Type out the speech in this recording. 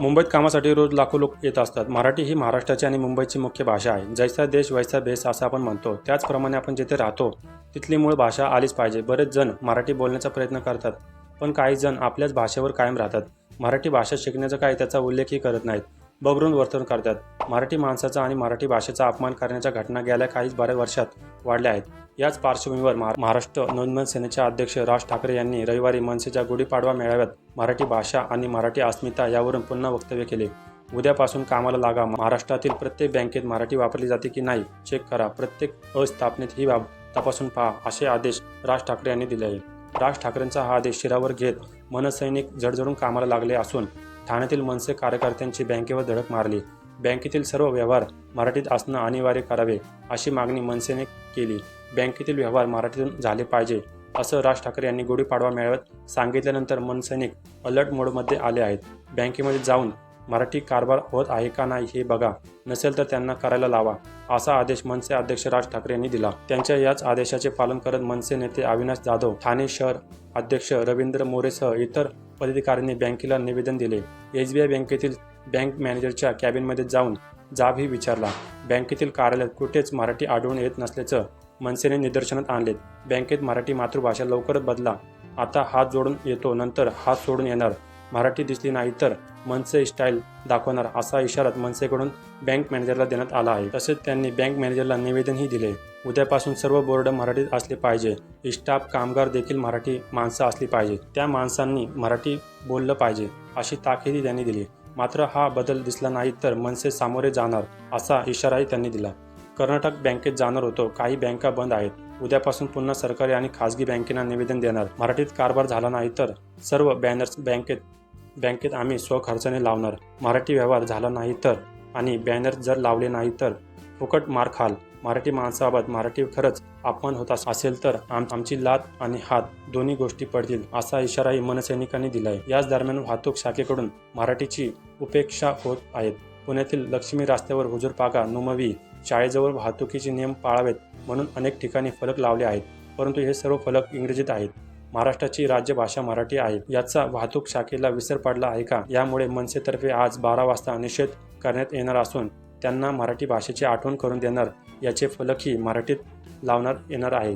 मुंबईत कामासाठी रोज लाखो लोक येत असतात. मराठी ही महाराष्ट्राची आणि मुंबईची मुख्य भाषा आहे. जैसा देश वैसा बेस असं आपण म्हणतो. त्याचप्रमाणे आपण जिथे राहतो तिथली मूळ भाषा आलीच पाहिजे. बरेच जण मराठी बोलण्याचा प्रयत्न करतात. पण काही जण आपल्याच भाषेवर कायम राहतात. मराठी भाषा शिकण्याचा काही त्याचा उल्लेखही करत नाहीत. बघरून वर्तन करतात. मराठी माणसाचा आणि मराठी भाषेचा अपमान करण्याच्या घटना गेल्या काही बऱ्याच वर्षात वाढल्या आहेत. याच पार्श्वभूमीवर महा- महाराष्ट्र नोंदमन सेनेचे अध्यक्ष राज ठाकरे यांनी रविवारी मनसेच्या गुढीपाडवा मेळाव्यात मराठी भाषा आणि मराठी अस्मिता यावरून पुन्हा वक्तव्य केले. उद्यापासून कामाला लागा. महाराष्ट्रातील प्रत्येक बँकेत मराठी वापरली जाते की नाही चेक करा. प्रत्येक अस्थापनेत ही बाब तपासून पहा असे आदेश राज ठाकरे यांनी दिले आहे राज ठाकरेंचा हा आदेश शिरावर घेत मनसैनिक जडजडून कामाला लागले असून ठाण्यातील मनसे कार्यकर्त्यांची बँकेवर धडक मारली. बँकेतील सर्व व्यवहार मराठीत असणं अनिवार्य करावे अशी मागणी मनसेने केली. बँकेतील व्यवहार मराठीतून झाले पाहिजे असं राज ठाकरे यांनी गुढीपाडवा मेळाव्यात सांगितल्यानंतर मनसैनिक अलर्ट मोडमध्ये आले आहेत. बँकेमध्ये जाऊन मराठी कारभार होत आहे का नाही हे बघा नसेल तर त्यांना करायला लावा असा आदेश मनसे अध्यक्ष राज ठाकरे यांनी दिला. त्यांच्या याच आदेशाचे पालन करत मनसे नेते अविनाश जाधव ठाणे शहर अध्यक्ष रवींद्र मोरेसह इतर पदाधिकाऱ्यांनी बँकेला निवेदन दिले. एस बी आय बँकेतील बँक मॅनेजरच्या कॅबिनमध्ये जाऊन जाबही विचारला. बँकेतील कार्यालयात कुठेच मराठी आढळून येत नसल्याचं मनसेने निदर्शनात आणलेत. बँकेत मराठी मातृभाषा लवकरच बदला. आता हात जोडून येतो नंतर हात सोडून येणार. मराठी दिसली नाही तर मनसे स्टाईल दाखवणार असा इशारा मनसेकडून बँक मॅनेजरला देण्यात आला आहे. तसेच त्यांनी बँक मॅनेजरला निवेदनही दिले. उद्यापासून सर्व बोर्ड मराठीत असले पाहिजे. स्टाफ कामगार देखील मराठी माणसं असली पाहिजे. त्या माणसांनी मराठी बोललं पाहिजे अशी ताकीदही त्यांनी दिली. मात्र हा बदल दिसला नाही तर मनसे सामोरे जाणार असा इशाराही त्यांनी दिला. कर्नाटक बँकेत जाणार होतो. काही बँका बंद आहेत. उद्यापासून पुन्हा सरकारी आणि खासगी बँकेना निवेदन देणार. मराठीत कारभार झाला नाही तर सर्व बॅनर्स बँकेत बँकेत आम्ही स्वखर्चाने लावणार. मराठी व्यवहार झाला नाही तर आणि बॅनर जर लावले नाही तर फुकट मार खाल. मराठी माणसाबाबत मराठी खरंच अपमान होत असेल तर आम आमची लात आणि हात दोन्ही गोष्टी पडतील असा इशाराही मनसैनिकांनी दिलाय. याच दरम्यान वाहतूक शाखेकडून मराठीची उपेक्षा होत आहेत. पुण्यातील लक्ष्मी रस्त्यावर हुजूर पागा नुमवी शाळेजवळ वाहतुकीचे नियम पाळावेत म्हणून अनेक ठिकाणी फलक लावले आहेत. परंतु हे सर्व फलक इंग्रजीत आहेत. महाराष्ट्राची राज्यभाषा मराठी आहे. याचा वाहतूक शाखेला विसर पडला आहे का? यामुळे मनसेतर्फे आज बारा वाजता निषेध करण्यात येणार असून त्यांना मराठी भाषेची आठवण करून देणार याचे फलकही मराठीत लावण्यात येणार आहेत